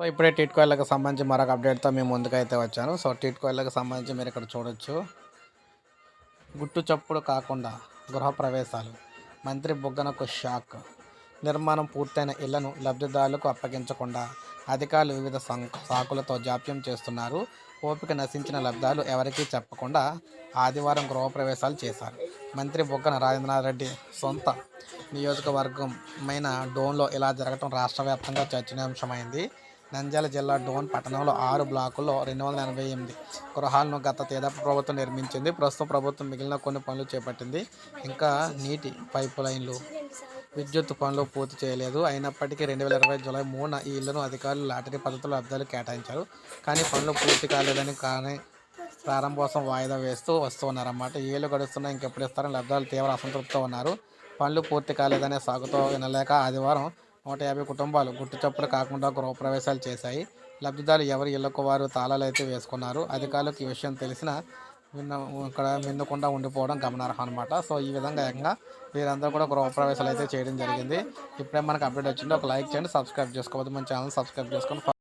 So ఇప్పుడే teat కోయిల్కి సంబంధించి మరొక అప్డేట్తో మేము ముందుకైతే వచ్చాను. సో టీట్ కోయిల్కి సంబంధించి మీరు ఇక్కడ చూడొచ్చు. గుట్టు చప్పుడు కాకుండా గృహప్రవేశాలు మంత్రి బుగ్గనకు షాక్. నిర్మాణం పూర్తయిన ఇళ్ళను లబ్ధిదారులకు అప్పగించకుండా అధికారులు వివిధ సాకులతో జాప్యం చేస్తున్నారు. ఓపిక నశించిన లబ్ధాలు ఎవరికీ చెప్పకుండా ఆదివారం గృహప్రవేశాలు చేశారు. మంత్రి బుగ్గన రాజేంద్రనాథ్ రెడ్డి సొంత అయిన డోన్లో ఇలా జరగటం రాష్ట్ర వ్యాప్తంగా చర్చనీయాంశమైంది. నంద్యాల జిల్లా డోన్ పట్టణంలో ఆరు బ్లాకుల్లో రెండు వందల ఎనభై ఎనిమిది గృహాలను గత తేదాపు ప్రభుత్వం నిర్మించింది. ప్రస్తుతం ప్రభుత్వం మిగిలిన కొన్ని పనులు చేపట్టింది. ఇంకా నీటి పైప్ లైన్లు విద్యుత్ పనులు పూర్తి చేయలేదు. అయినప్పటికీ రెండు వేల ఇరవై జూలై మూడున ఈ ఇళ్ళను అధికారులు లాటరీ పద్ధతిలో అబ్దాలు కేటాయించారు. కానీ పనులు పూర్తి కాలేదని కానీ ప్రారంభోత్సవం వాయిదా వేస్తూ వస్తున్నారన్నమాట. ఏళ్ళు గడుస్తున్నా ఇంకెప్పుడు ఇస్తారని లబ్ధాలు తీవ్ర అసంతృప్తితో ఉన్నారు. పనులు పూర్తి కాలేదనే సాగుతో వినలేక ఆదివారం నూట యాభై కుటుంబాలు గుట్టు చప్పుడు కాకుండా గృహప్రవేశాలు చేశాయి. లబ్ధిదారులు ఎవరి ఇళ్ళకు వారు తాళాలు అయితే వేసుకున్నారు. అధికారులకు ఈ విషయం తెలిసిన విన్న ఇక్కడ మిన్నకుండా ఉండిపోవడం గమనార్హం అనమాట సో ఈ విధంగా ఏకంగా వీరందరూ కూడా గృహప్రవేశాలు అయితే చేయడం జరిగింది. ఇప్పుడే మనకు అప్డేట్ వచ్చింది. ఒక లైక్ చేయండి సబ్స్క్రైబ్ చేసుకోవద్దు. మన ఛానల్ సబ్స్క్రైబ్ చేసుకొని